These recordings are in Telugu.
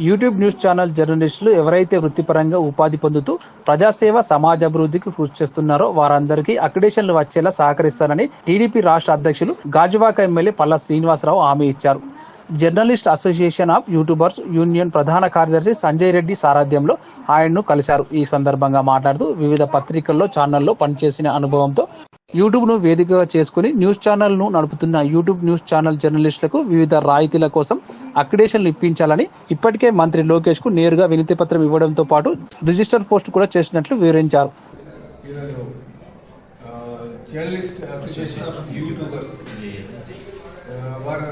యూట్యూబ్ న్యూస్ ఛానల్ జర్నలిస్టులు ఎవరైతే వృత్తిపరంగా ఉపాధి పొందుతూ ప్రజాసేవ సమాజ అభివృద్ధికి కృషి చేస్తున్నారో వారందరికీ అక్రిడేషన్లు వచ్చేలా సహకరిస్తారని టీడీపీ రాష్ట్ర అధ్యక్షులు గాజువాక ఎమ్మెల్యే పల్లా శ్రీనివాసరావు హామీ ఇచ్చారు. Journalist association of YouTubers union ప్రధాన కార్యదర్శి సంజయ్ రెడ్డి సారథ్యంలో ఆయన్ను కలిశారు. ఈ సందర్భంగా మాట్లాడుతూ వివిధ పత్రికల్లో ఛానల్లో పనిచేసిన అనుభవంతో యూట్యూబ్ను వేదికగా చేసుకుని న్యూస్ ఛానల్ను నడుపుతున్న యూట్యూబ్ న్యూస్ ఛానల్ జర్నలిస్టులకు వివిధ రాయితీల కోసం అక్రిడేషన్లు ఇప్పించాలని ఇప్పటికే మంత్రి లోకేష్కు నేరుగా వినతి పత్రం ఇవ్వడంతో పాటు రిజిస్టర్ పోస్ట్ కూడా చేసినట్లు వివరించారు. జర్నలిస్ట్ అసోసియేషన్ ఆఫ్ యూట్యూబర్స్ వారు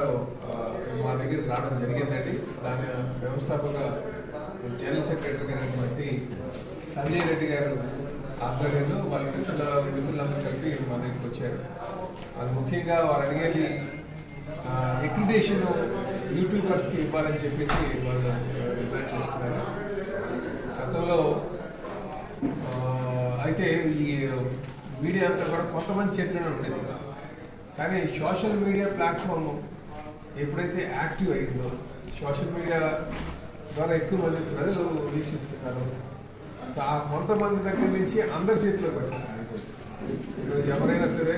మా రావడం జరిగిందండి. దాని వ్యవస్థాపక జనరల్ సెక్రటరీ సంజయ్ రెడ్డి గారు ఆధ్వర్యంలో వాళ్ళ మిత్రుల మిత్రులందరూ కలిపి మా దగ్గరికి వచ్చారు. అది ముఖ్యంగా వారు అడిగేది ఎక్రిడేషన్ యూట్యూబర్స్కి ఇవ్వాలని చెప్పేసి వాళ్ళు డిమాండ్ చేస్తున్నారు. గతంలో అయితే ఈ మీడియా అంతా కూడా కొంతమంది చేతిలోనే ఉండేది. కానీ సోషల్ మీడియా ప్లాట్ఫామ్ ఎప్పుడైతే యాక్టివ్ అయిందో సోషల్ మీడియా ద్వారా ఎక్కువ మంది ప్రజలు వీక్షిస్తున్నారు. ఆ కొంతమంది దగ్గర నుంచి అందరి చేతిలోకి వచ్చేసింది ఈరోజు ఎవరైనా సరే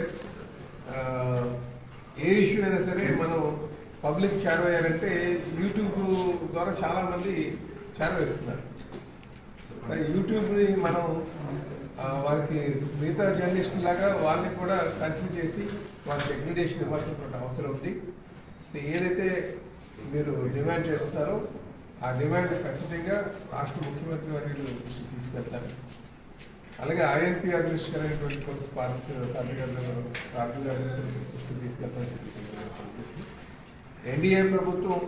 ఏ ఇష్యూ అయినా సరే మనం పబ్లిక్ చేరవేయాలంటే యూట్యూబ్ ద్వారా చాలామంది చేరవేస్తున్నారు యూట్యూబ్ని మనం వారికి మిగతా జర్నలిస్ట్ లాగా వాళ్ళని కూడా కన్సిడర్ చేసి వాళ్ళకి అగ్రిడేషన్ ఇవ్వాల్సినటువంటి అవసరం ఉంది. ఏదైతే మీరు డిమాండ్ చేస్తున్నారో ఆ డిమాండ్ ఖచ్చితంగా రాష్ట్ర ముఖ్యమంత్రి వర్యులు దృష్టికి తీసుకెళ్తారు. అలాగే ఐఎన్పి అడ్మినిస్టర్ అయినటువంటి కొంచెం పార్టీ పార్టీ గారు పార్టీ గారు దృష్టి తీసుకెళ్తామని చెప్పి ఎన్డీఏ ప్రభుత్వం